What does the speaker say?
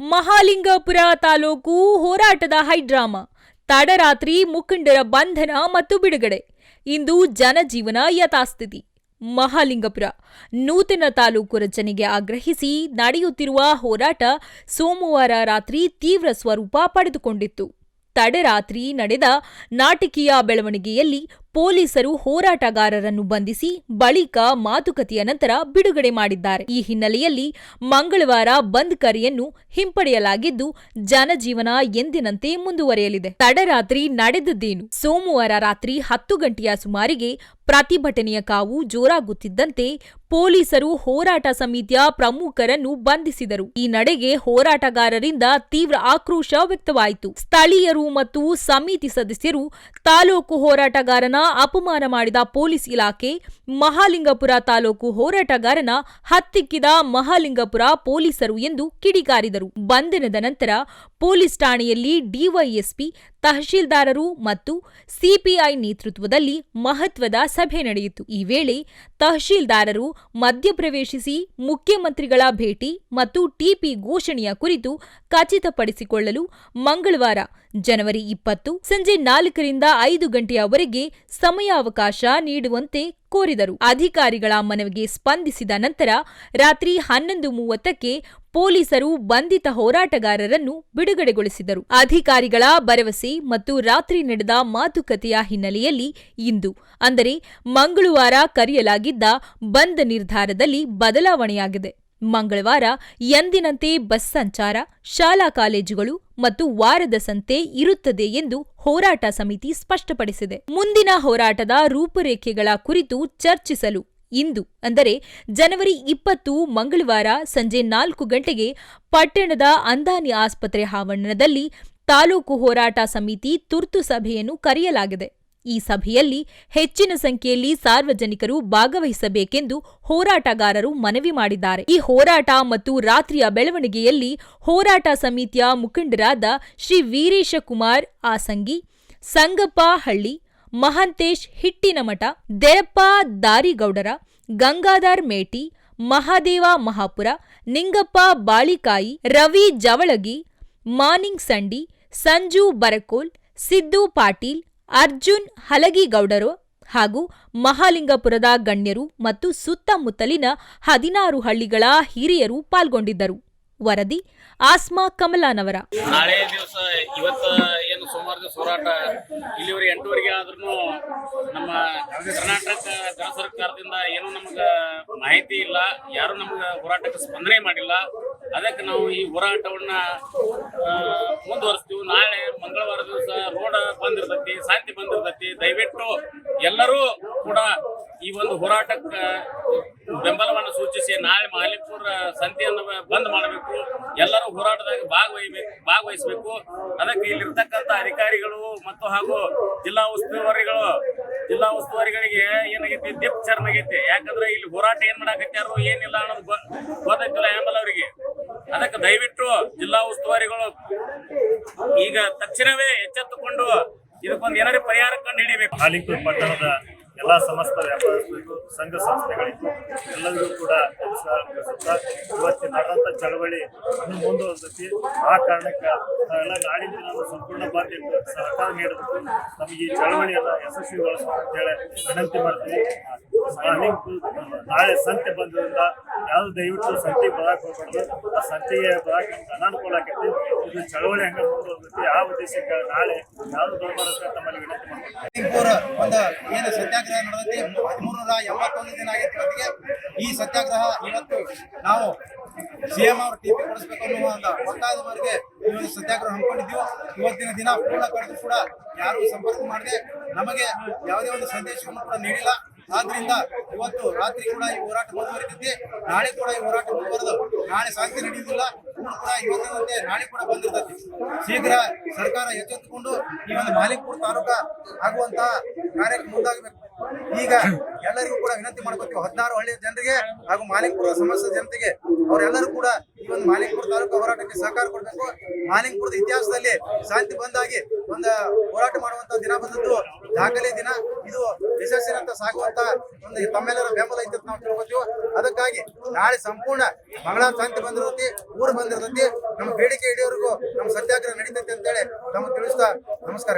ಮಹಾಲಿಂಗಪುರ ತಾಲೂಕು ಹೋರಾಟದ ಹೈಡ್ರಾಮಾ. ತಡರಾತ್ರಿ ಮುಖಂಡರ ಬಂಧನ ಮತ್ತು ಬಿಡುಗಡೆ. ಇಂದು ಜನಜೀವನ ಯಥಾಸ್ಥಿತಿ. ಮಹಾಲಿಂಗಪುರ ನೂತನ ತಾಲೂಕು ರಚನೆಗೆ ಆಗ್ರಹಿಸಿ ನಡೆಯುತ್ತಿರುವ ಹೋರಾಟ ಸೋಮವಾರ ರಾತ್ರಿ ತೀವ್ರ ಸ್ವರೂಪ ಪಡೆದುಕೊಂಡಿತ್ತು. ತಡರಾತ್ರಿ ನಡೆದ ನಾಟಕೀಯ ಬೆಳವಣಿಗೆಯಲ್ಲಿ ಪೊಲೀಸರು ಹೋರಾಟಗಾರರನ್ನು ಬಂಧಿಸಿ ಬಳಿಕ ಮಾತುಕತೆಯ ನಂತರ ಬಿಡುಗಡೆ ಮಾಡಿದ್ದಾರೆ. ಈ ಹಿನ್ನೆಲೆಯಲ್ಲಿ ಮಂಗಳವಾರ ಬಂದ್ ಕರೆಯನ್ನು ಹಿಂಪಡೆಯಲಾಗಿದ್ದು, ಜನಜೀವನ ಎಂದಿನಂತೆ ಮುಂದುವರೆಯಲಿದೆ. ತಡರಾತ್ರಿ ನಡೆದದ್ದೇನು? ಸೋಮವಾರ ರಾತ್ರಿ ಹತ್ತು ಗಂಟೆಯ ಸುಮಾರಿಗೆ ಪ್ರತಿಭಟನೆಯ ಕಾವು ಜೋರಾಗುತ್ತಿದ್ದಂತೆ ಪೊಲೀಸರು ಹೋರಾಟ ಸಮಿತಿಯ ಪ್ರಮುಖರನ್ನು ಬಂಧಿಸಿದರು. ಈ ನಡೆಗೆ ಹೋರಾಟಗಾರರಿಂದ ತೀವ್ರ ಆಕ್ರೋಶ ವ್ಯಕ್ತವಾಯಿತು. ಸ್ಥಳೀಯರು ಮತ್ತು ಸಮಿತಿ ಸದಸ್ಯರು ತಾಲೂಕು ಹೋರಾಟಗಾರನ ಅಪಮಾನ ಮಾಡಿದ ಪೊಲೀಸ್ ಇಲಾಖೆ ಮಹಾಲಿಂಗಪುರ ತಾಲೂಕು ಹೋರಾಟಗಾರನ ಹತ್ತಿಕ್ಕಿದ ಮಹಾಲಿಂಗಪುರ ಪೊಲೀಸರು ಎಂದು ಕಿಡಿಕಾರಿದರು. ಬಂಧನದ ನಂತರ ಪೊಲೀಸ್ ಠಾಣೆಯಲ್ಲಿ ಡಿವೈಎಸ್ಪಿ ತಹಶೀಲ್ದಾರರು ಮತ್ತು ಸಿಪಿಐ ನೇತೃತ್ವದಲ್ಲಿ ಮಹತ್ವದ ಸಭೆ ನಡೆಯಿತು. ಈ ವೇಳೆ ತಹಶೀಲ್ದಾರರು ಮಧ್ಯಪ್ರವೇಶಿಸಿ ಮುಖ್ಯಮಂತ್ರಿಗಳ ಭೇಟಿ ಮತ್ತು ಟಿಪಿ ಘೋಷಣೆಯ ಕುರಿತು ಖಚಿತಪಡಿಸಿಕೊಳ್ಳಲು ಮಂಗಳವಾರ, ಜನವರಿ ಇಪ್ಪತ್ತು, ಸಂಜೆ ನಾಲ್ಕರಿಂದ ಐದು ಗಂಟೆಯವರೆಗೆ ಸಮಯಾವಕಾಶ ನೀಡುವಂತೆ ಕೋರಿದರು. ಅಧಿಕಾರಿಗಳ ಮನವಿಗೆ ಸ್ಪಂದಿಸಿದ ನಂತರ ರಾತ್ರಿ ಹನ್ನೊಂದು ಮೂವತ್ತಕ್ಕೆ ಪೊಲೀಸರು ಬಂಧಿತ ಹೋರಾಟಗಾರರನ್ನು ಬಿಡುಗಡೆಗೊಳಿಸಿದರು. ಅಧಿಕಾರಿಗಳ ಭರವಸೆ ಮತ್ತು ರಾತ್ರಿ ನಡೆದ ಮಾತುಕತೆಯ ಹಿನ್ನೆಲೆಯಲ್ಲಿ ಇಂದು, ಅಂದರೆ ಮಂಗಳವಾರ ಕರೆಯಲಾಗಿದ್ದ ಬಂದ್ ನಿರ್ಧಾರದಲ್ಲಿ ಬದಲಾವಣೆಯಾಗಿದೆ. ಮಂಗಳವಾರ ಎಂದಿನಂತೆ ಬಸ್ ಸಂಚಾರ, ಶಾಲಾ ಕಾಲೇಜುಗಳು ಮತ್ತು ವಾರದ ಸಂತೆ ಇರುತ್ತದೆ ಎಂದು ಹೋರಾಟ ಸಮಿತಿ ಸ್ಪಷ್ಟಪಡಿಸಿದೆ. ಮುಂದಿನ ಹೋರಾಟದ ರೂಪುರೇಖೆಗಳ ಕುರಿತು ಚರ್ಚಿಸಲು ಇಂದು, ಅಂದರೆ ಜನವರಿ ಇಪ್ಪತ್ತು, ಮಂಗಳವಾರ ಸಂಜೆ ನಾಲ್ಕು ಗಂಟೆಗೆ ಪಟ್ಟಣದ ಅಂದಾನಿ ಆಸ್ಪತ್ರೆ ಆವರಣದಲ್ಲಿ ತಾಲೂಕು ಹೋರಾಟ ಸಮಿತಿ ತುರ್ತು ಸಭೆಯನ್ನು ಕರೆಯಲಾಗಿದೆ. ಈ ಸಭೆಯಲ್ಲಿ ಹೆಚ್ಚಿನ ಸಂಖ್ಯೆಯಲ್ಲಿ ಸಾರ್ವಜನಿಕರು ಭಾಗವಹಿಸಬೇಕೆಂದು ಹೋರಾಟಗಾರರು ಮನವಿ ಮಾಡಿದ್ದಾರೆ. ಈ ಹೋರಾಟ ಮತ್ತು ರಾತ್ರಿಯ ಬೆಳವಣಿಗೆಯಲ್ಲಿ ಹೋರಾಟ ಸಮಿತಿಯ ಮುಖಂಡರಾದ ಶ್ರೀ ವೀರೇಶ ಕುಮಾರ್ ಆಸಂಗಿ, ಸಂಗಪ್ಪ ಹಳ್ಳಿ, ಮಹಂತೇಶ್ ಹಿಟ್ಟಿನಮಠ, ದೇರಪ್ಪ ದಾರಿಗೌಡರ, ಗಂಗಾಧರ್ ಮೇಟಿ, ಮಹಾದೇವ ಮಹಾಪುರ, ನಿಂಗಪ್ಪ ಬಾಳಿಕಾಯಿ, ರವಿ ಜವಳಗಿ, ಮಾನಿಂಗ್ ಸಂಡಿ, ಸಂಜು ಬರಕೋಲ್, ಸಿದ್ದು ಪಾಟೀಲ್ ಅರ್ಜುನ್ ಹಲಗಿಗೌಡರು ಹಾಗೂ ಮಹಾಲಿಂಗಪುರದ ಗಣ್ಯರು ಮತ್ತು ಸುತ್ತಮುತ್ತಲಿನ ಹದಿನಾರು ಹಳ್ಳಿಗಳ ಹಿರಿಯರು ಪಾಲ್ಗೊಂಡಿದ್ದರು. ವರದಿ, ಆಸ್ಮಾ ಕಮಲಾನವರ. ನಾಳೆ ದಿವಸ ಇವತ್ತು ಏನು ಸೋಮವಾರ ದಿವಸ ಹೋರಾಟ ಇಲ್ಲಿವರೆಗೆ ಎಂಟುವರೆಗೆ ಆದ್ರೂ ನಮ್ಮ ಕರ್ನಾಟಕ ಜನ ಸರ್ಕಾರದಿಂದ ಏನು ನಮ್ಗೆ ಮಾಹಿತಿ ಇಲ್ಲ, ಯಾರು ನಮ್ಗೆ ಹೋರಾಟಕ್ಕೆ ಸ್ಪಂದನೆ ಮಾಡಿಲ್ಲ. ಅದಕ್ಕೆ ನಾವು ಈ ಹೋರಾಟವನ್ನ ಮುಂದುವರಿಸ್ತೀವಿ. ನಾಳೆ ಮಂಗಳವಾರ ದಿವಸ ರೋಡ ಬಂದಿರ್ತೈತಿ, ಶಾಂತಿ ಬಂದಿರ್ತೈತಿ. ದಯವಿಟ್ಟು ಎಲ್ಲರೂ ಕೂಡ ಈ ಒಂದು ಹೋರಾಟಕ್ಕೆ ಬೆಂಬಲವನ್ನು ಸೂಚಿಸಿ, ನಾಳೆ ಮಹಾಲಿಪುರ ಸಂತೆಯನ್ನು ಬಂದ್ ಮಾಡಬೇಕು. ಎಲ್ಲರೂ ಹೋರಾಟದಾಗ ಭಾಗವಹಿಬೇಕು, ಭಾಗವಹಿಸಬೇಕು. ಅದಕ್ಕೆ ಇಲ್ಲಿರ್ತಕ್ಕಂಥ ಅಧಿಕಾರಿಗಳು ಮತ್ತು ಹಾಗೂ ಜಿಲ್ಲಾ ಉಸ್ತುವಾರಿಗಳು, ಜಿಲ್ಲಾ ಉಸ್ತುವಾರಿಗಳಿಗೆ ಏನಾಗೈತಿ, ದಿಪ್ ಆಗೈತಿ ಯಾಕಂದ್ರೆ ಇಲ್ಲಿ ಹೋರಾಟ ಏನ್ ಮಾಡಾಕತ್ಯಾರೋ ಏನಿಲ್ಲ ಅನ್ನೋದು ಗೊ- ಆಮೇಲೆ ಅವರಿಗೆ. ಅದಕ್ಕೆ ದಯವಿಟ್ಟು ಜಿಲ್ಲಾ ಉಸ್ತುವಾರಿಗಳು ಈಗ ತಕ್ಷಣವೇ ಎಚ್ಚೆತ್ತುಕೊಂಡು ಇದಕ್ಕೊಂದು ಏನಾದ್ರು ಪರಿಹಾರ ಕಂಡು ಹಿಡಿಬೇಕು. ಪಟ್ಟಣದ ಎಲ್ಲ ಸಮಸ್ತ ವ್ಯಾಪಾರಸ್ಥರಿಗೂ, ಸಂಘ ಸಂಸ್ಥೆಗಳಿಗೂ, ಎಲ್ಲರಿಗೂ ಕೂಡ ನಮಸ್ಕಾರ ತಿಳಿಸುತ್ತಾ ಇವತ್ತಿನ ನಡೆದಂಥ ಚಳವಳಿ ಇನ್ನೂ ಮುಂದುವರೆದೈತಿ. ಆ ಕಾರಣಕ್ಕೆ ನಾವೆಲ್ಲ ನಾಡಿನ ದಿನ ಸಂಪೂರ್ಣ ಬಾಧ್ಯತೆ ಸಹಕಾರ ನೀಡಬೇಕು. ನಮಗೆ ಈ ಚಳವಳಿಯನ್ನು ಯಶಸ್ವಿಗೊಳಿಸಬೇಕು ಅಂತೇಳಿ ವಿನಂತಿ ಮಾಡ್ತೀವಿ. ನಾಳೆ ಸಂತೆ ಬಂದ್ರಿಂದ ಯಾವುದು ದಯವಿಟ್ಟು ಸಂತೆಗೆ ಬರಕ್ಕೆ ಹೋಗ್ಬಾರ್ದು ಆ ಸಂತೆಗೆ ಬರಕ್ಕೆ ಅನಾನುಕೂಲ ಆಕೈತಿ ಇದು ಚಳವಳಿ ಹಂಗ ಆ ಉದ್ದೇಶಕ್ಕೆ ನಾಳೆ ಯಾವುದು ಬರಬಾರದು ತಮ್ಮಲ್ಲಿ ವಿನಂತಿ ಲಕ್ಷ್ಮೀಪುರ ಒಂದು ಏನು ಸತ್ಯಾಗ್ರಹ ನಡೆದೈತಿ? ಹದಿಮೂರರ ಎಂಬತ್ತೊಂದು ದಿನ ಆಗೈತಿ ಈ ಸತ್ಯಾಗ್ರಹ ಇವತ್ತು ನಾವು ಸಿಎಂ ಅವರು ಟಿಪಿ ಕೊಡಿಸ್ಬೇಕು ಅನ್ನುವ ಒಂದು ಒತ್ತಾಯದ ಇವತ್ತು ಸತ್ಯಾಗ್ರಹ ಹಮ್ಮಿಕೊಂಡಿದ್ದೀವಿ. ಇವತ್ತಿನ ದಿನ ಪೂರ್ಣ ಕಳೆದು ಕೂಡ ಯಾರು ಸಂಪರ್ಕ ಮಾಡದೆ ನಮಗೆ ಯಾವುದೇ ಒಂದು ಸಂದೇಶವನ್ನು ಕೂಡ ನೀಡಿಲ್ಲ. ಆದ್ರಿಂದ ಇವತ್ತು ರಾತ್ರಿ ಕೂಡ ಈ ಹೋರಾಟ ಮುಂದುವರಿತೈತಿ. ನಾಳೆ ಕೂಡ ಈ ಹೋರಾಟ ಮುಂದುವರೆದು ನಾಳೆ ಶಾಂತಿ ನಡೆಯುವುದಿಲ್ಲ. ಕೂಡ ಇವತ್ತಿನಂತೆ ನಾಳೆ ಕೂಡ ಬಂದಿರ್ತದೆ ಶೀಘ್ರ ಸರ್ಕಾರ ಎಚ್ಚೆತ್ತುಕೊಂಡು ಈ ಒಂದು ಮಾಲಿಕ್ಪುರ ತಾಲೂಕ ಆಗುವಂತಹ ಕಾರ್ಯಕ್ಕೆ ಮುಂದಾಗಬೇಕು. ಈಗ ಎಲ್ಲರಿಗೂ ಕೂಡ ವಿನಂತಿ ಮಾಡ್ಕೊತೀವಿ ಹದಿನಾರು ಹಳ್ಳಿಯ ಜನರಿಗೆ ಹಾಗೂ ಮಾಲಿಂಗ್ಪುರ ಸಮಸ್ಯೆ ಜನತೆಗೆ ಅವರೆಲ್ಲರೂ ಕೂಡ ಈ ಒಂದು ಮಾಲಿಂಗ್ಪುರ ತಾಲೂಕು ಹೋರಾಟಕ್ಕೆ ಸಹಕಾರ ಕೊಡಬೇಕು. ಮಾಲಿಂಗಪುರದ ಇತಿಹಾಸದಲ್ಲಿ ಶಾಂತಿ ಬಂದಾಗಿ ಒಂದು ಹೋರಾಟ ಮಾಡುವಂತ ದಿನ ಬಂದದ್ದು ದಾಖಲೆ ದಿನ. ಇದು ಯಶಸ್ಸಿನಂತ ಸಾಗುವಂತ ಒಂದು ತಮ್ಮೆಲ್ಲರ ಬೆಂಬಲ ಐತೆ ಅಂತ ನಾವು ತಿಳ್ಕೊತೀವಿ ಅದಕ್ಕಾಗಿ ನಾಳೆ ಸಂಪೂರ್ಣ ಮಂಗಳ ಶಾಂತಿ ಬಂದಿರುತ್ತೆ, ಊರು ಬಂದಿರುತ್ತೆ. ನಮ್ಮ ಬೇಡಿಕೆ ಇಡೀವರೆಗೂ ನಮ್ಮ ಸತ್ಯಾಗ್ರಹ ನಡೀತೈತಿ ಅಂತೇಳಿ ನಮ್ಗೆ ತಿಳಿಸ್ತಾ ನಮಸ್ಕಾರ